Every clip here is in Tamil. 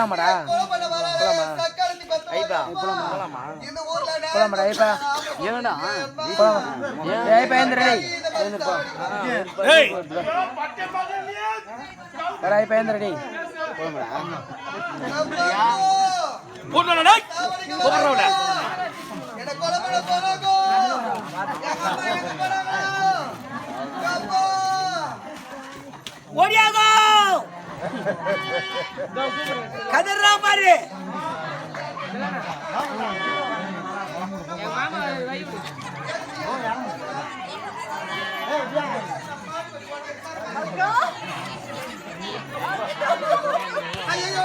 போலாமாடா? ஐப்பா போலாமா? போலாமாடா ஐப்பா போலாமா. ஏய் வர டேய். சாவடிக்க கதிர்ரா பாரு ஐயையோ,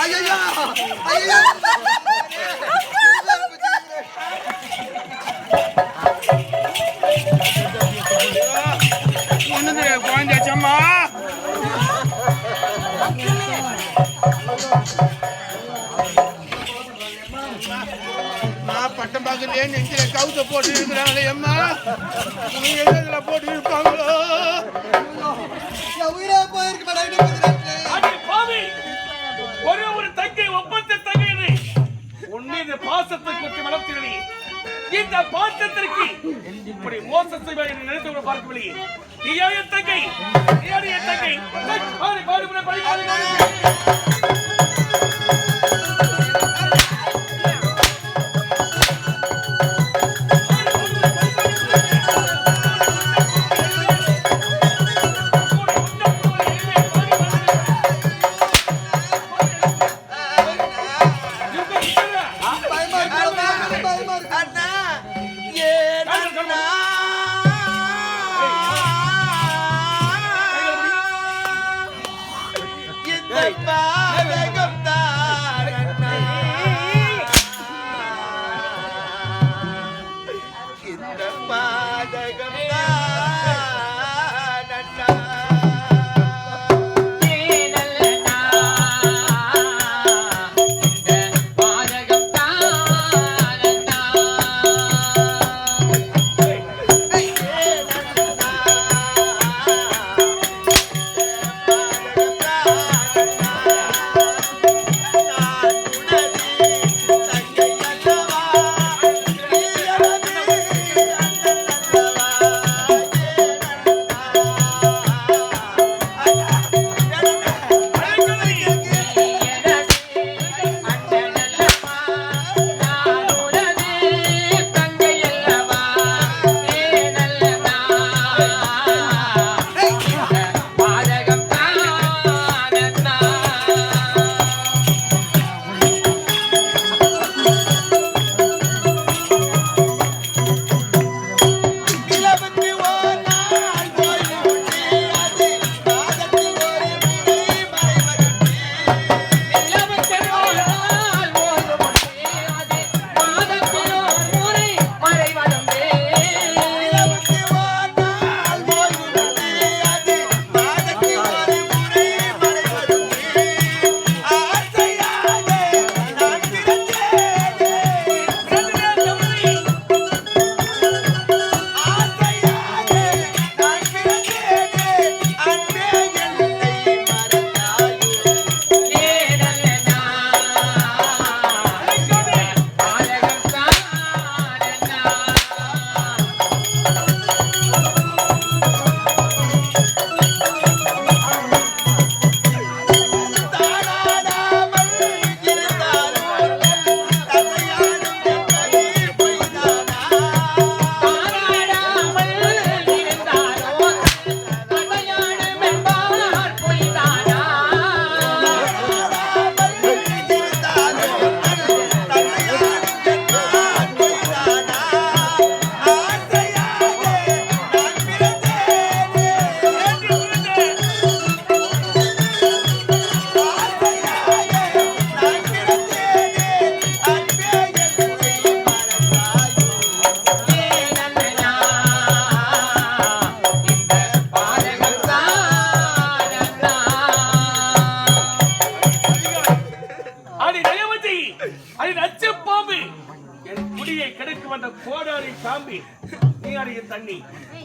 ஐயோ ஐயோ. பட்டம் பார்க்கலையே நெஞ்சில கவுத்த போட்டு இருக்கிறாங்களே அம்மா. போட்டு இருப்பாங்களோ? இப்படி மோசம் செய்வாய் என்று நினைத்து கூட பார்க்கவில்லை நீயா என் தங்கை? என் தங்கை?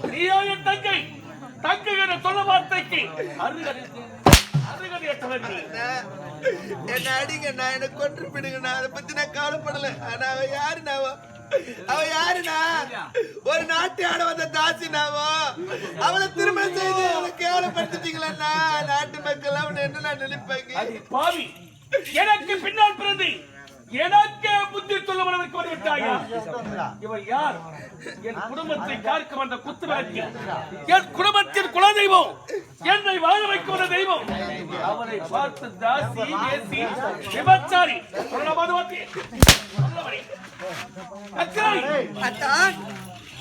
நீயோ என் தங்கை தங்கை என்ற சொல்ல வார்த்தைக்கு அருகதை என்ன அடிங்க நான் என்ன கொன்று பிடுங்க நான் அதை பத்தி நான் கவலைப்படல. ஆனா அவ யாரு நாவோ? அவ யாருனா ஒரு நாட்டு ஆட வந்த தாசி நாவோ? அவளை திருமணம் செய்து அவளை கேவலப்படுத்திட்டீங்களா நாட்டு மக்கள் அவனை என்ன நான் நினைப்பாங்க? பாவி எனக்கு பின்னால் பிறந்து எனக்கே யார்? என் குடும்பத்தை காக்க வந்த என் குடும்பத்தின் குலதெய்வம். என்னை வாழ வைக்க வந்த தெய்வம். அவனை பார்த்து தாசி ஏசி விபச்சாரி. அக்கறை,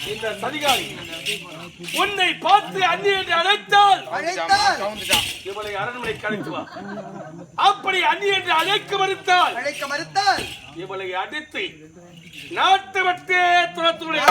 இந்த சதிகாரி உன்னை பார்த்து அந்நிய என்று அழைத்தால் இவளை அரண்மனைக்கு அழைத்து வா அப்படி அந்நிய என்று அழைக்க மறுத்தால் அழைக்க மறுத்தால் இவளை அடித்து நாட்டு வட்டே துரத்துடைய.